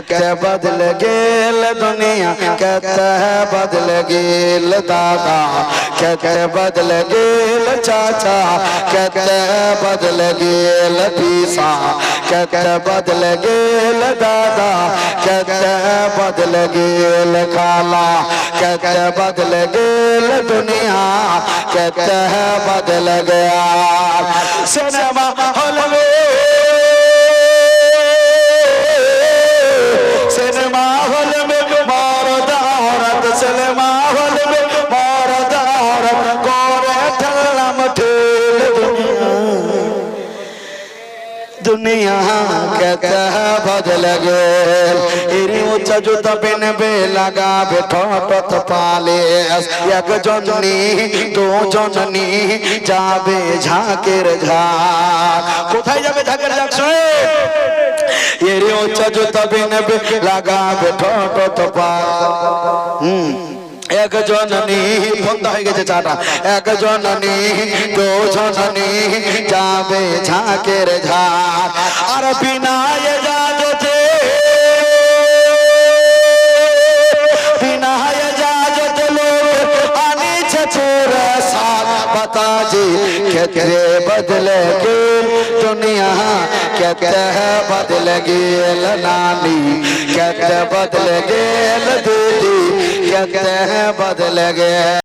कहते बदल गेल दुनिया कहते बदल गेल दादा। कहते बदल गेल चाचा कहते बदल गेल पीसा। कहते बदल गेल दादा कहते बदल गेल खाला। कहते बदल गेल दुनिया कहते बदल गया। सिनेमा মুসলমা হলবে মরদার করে ঠেলাম দুনিয়া। কেতা বদল গেল। এরি উচ্চা জুতা পেনবে লাগাবে ঠটত পালে এক জননি দু জননি যাবে ঝাঁকের ঝাঁক। কোথায় যাবে ঝাঁকের ঝাঁক শোয়ে এরি উচ্চা জুতা পেনবে লাগাবে ঠট পাল হুম এক জননী বন্ধ হয়ে গেছে চাটা এক জননী দু জননী যাবে ঝাঁকের ঝাঁক আর বিনা ताजी खतरे बदलेगी दुनिया कहते हैं बदलेगी नानी कहते बदल बदलेगी दीदी कहते हैं बदलेगी